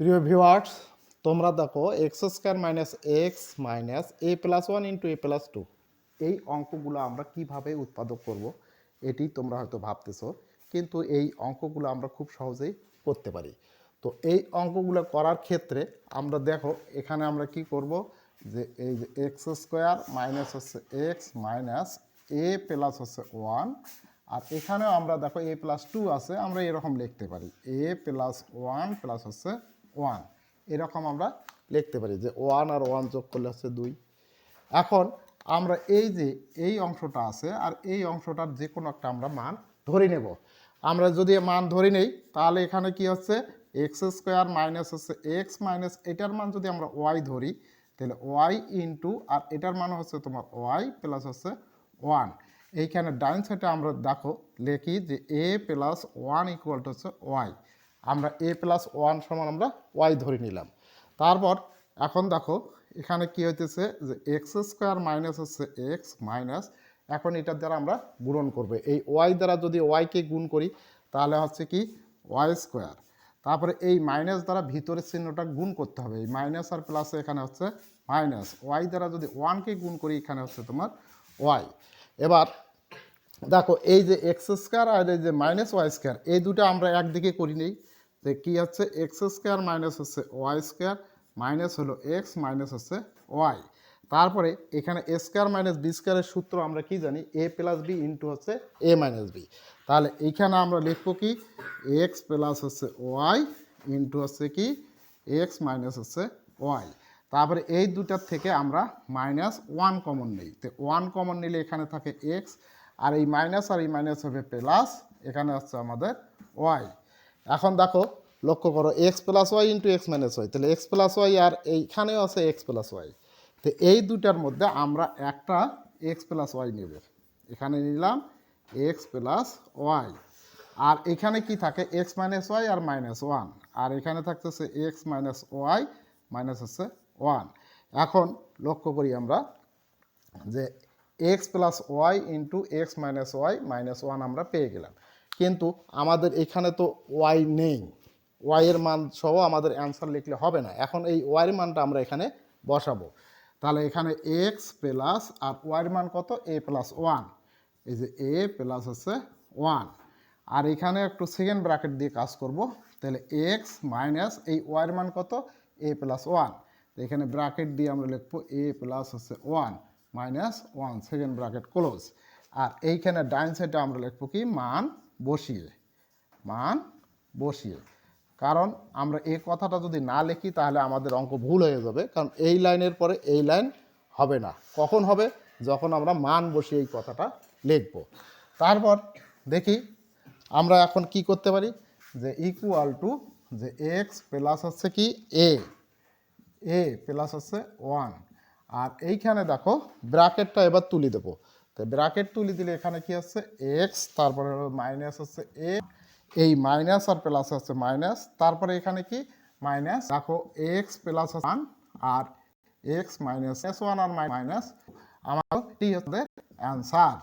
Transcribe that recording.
প্রিয় ভিউয়ার্স, তোমরা দেখো x square minus x minus a plus one into a plus two. এই অঙ্কগুলো আমরা কীভাবে উৎপাদক করব, এটি তোমরা হয়তো ভাবতেছ, কিন্তু এই অঙ্কগুলো আমরা খুব সহজেই করতে পারি। তো এই অঙ্কগুলো করার ক্ষেত্রে আমরা দেখো, এখানে আমরা কি করব, যে এই যে এক্স স্কোয়ার মাইনাস হচ্ছে এক্স মাইনাস এ প্লাস হচ্ছে ওয়ান, আর এখানেও আমরা দেখো এ প্লাস টু আছে, আমরা এরকম লিখতে পারি। এ প্লাস ওয়ান প্লাস হচ্ছে ওয়ান এরকম আমরা লিখতে পারি যে ওয়ান আর ওয়ান যোগ করলে হচ্ছে দুই। এখন আমরা এই যে এই অংশটা আছে আর এই অংশটার যে কোনো একটা আমরা মান ধরে নেব। আমরা যদি মান ধরে নেই, তাহলে এখানে কি হচ্ছে? এক্স স্কোয়ার মাইনাস হচ্ছে এক্স মাইনাস এটার মান যদি আমরা ওয়াই ধরি, তাহলে ওয়াই ইন্টু আর এটার মান হচ্ছে তোমার ওয়াই প্লাস হচ্ছে ওয়ান এইখানে ডাইন সাইডে আমরা দেখো, লিখি যে a plus one equal to হচ্ছে ওয়াই আমরা এ প্লাস ওয়ান সমান আমরা ওয়াই ধরে নিলাম। তারপর এখন দেখো, এখানে কি হইতেছে যে এক্স স্কোয়ার মাইনাস হচ্ছে এক্স মাইনাস এখন এটার দ্বারা আমরা গুণন করব। এই ওয়াই দ্বারা যদি ওয়াইকে গুণ করি, তাহলে হচ্ছে কি ওয়াই স্কোয়ার তারপরে এই মাইনাস দ্বারা ভিতরের চিহ্নটা গুণ করতে হবে। এই মাইনাস আর প্লাসে এখানে হচ্ছে মাইনাস ওয়াই দ্বারা যদি ওয়ানকে গুণ করি, এখানে হচ্ছে তোমার ওয়াই এবার দেখো, এই যে এক্স স্কোয়ার আর এই যে মাইনাস ওয়াই স্কোয়ার এই দুটো আমরা একদিকে করি নেই। যে কী হচ্ছে? এক্স স্কোয়ার মাইনাস হচ্ছে ওয়াই স্কোয়ার মাইনাস হলো এক্স মাইনাস হচ্ছে ওয়াই তারপরে এখানে এ স্কোয়ার মাইনাস বি স্কোয়ারের সূত্র আমরা কি জানি? এ প্লাস বি ইন্টু হচ্ছে এ মাইনাস বি তাহলে এইখানে আমরা লিখব কি? এক্স প্লাস হচ্ছে ওয়াই ইন্টু হচ্ছে কি? এক্স মাইনাস হচ্ছে ওয়াই তারপরে এই দুটার থেকে আমরা মাইনাস ওয়ান কমন নিই। তো ওয়ান কমন নিলে এখানে থাকে এক্স আর এই মাইনাস আর এই মাইনাস হবে প্লাস এখানে হচ্ছে আমাদের ওয়াই এখন দেখো, লক্ষ্য করো x plus y into x minus y তাহলে এক্স প্লাস ওয়াই আর এইখানেও আছে এক্স প্লাস ওয়াই তো এই দুটার মধ্যে আমরা একটা এক্স প্লাস ওয়াই নেব। এখানে নিলাম এক্স প্লাস ওয়াই আর এখানে কি থাকে? এক্স মাইনাস ওয়াই আর মাইনাস ওয়ান আর এখানে থাকতেছে এক্স মাইনাস ওয়াই মাইনাস হচ্ছে ওয়ান এখন লক্ষ্য করি আমরা যে x plus y into x minus y minus one আমরা পেয়ে গেলাম। কিন্তু আমাদের এখানে তো ওয়াই নেই। ওয়াইয়ের মান সহ আমাদের অ্যান্সার লিখলে হবে না। এখন এই ওয়াইয়ের মানটা আমরা এখানে বসাবো। তাহলে এখানে এক্স প্লাস আর ওয়াইয়ের মান কত? এ প্লাস ওয়ান এই যে এ প্লাস হচ্ছে ওয়ান আর এখানে একটু সেকেন্ড ব্র্যাকেট দিয়ে কাজ করব। তাহলে এক্স মাইনাস এই ওয়াইয়ের মান কত? এ প্লাস ওয়ান তো এখানে ব্র্যাকেট দিয়ে আমরা লিখব এ প্লাস হচ্ছে one minus one second bracket close আর এইখানে ডাইন সাইডে আমরা লিখব কি? মান বসিয়ে, মান বসিয়ে। কারণ আমরা এই কথাটা যদি না লিখি, তাহলে আমাদের অঙ্ক ভুল হয়ে যাবে। কারণ এই লাইনের পরে এই লাইন হবে না। কখন হবে? যখন আমরা মান বসিয়ে এই কথাটা লিখব। তারপর দেখি আমরা এখন কি করতে পারি? যে ইকুয়াল টু যে এক্স প্লাস হচ্ছে কি এ এ প্লাস হচ্ছে ওয়ান আর এইখানে দেখো, ব্র্যাকেটটা এবার তুলি দেবো। তো ব্র্যাকেট তুলি দিলে এখানে কি হচ্ছে এক্স তারপরে মাইনাস হচ্ছে এ এই মাইনাস আর প্লাস হচ্ছে মাইনাস তারপরে এখানে কি? মাইনাস রাখো এক্স প্লাস ওয়ান আর এক্স মাইনাস এস ওয়ান আর মাইনাস আমার টি হচ্ছে অ্যান্সার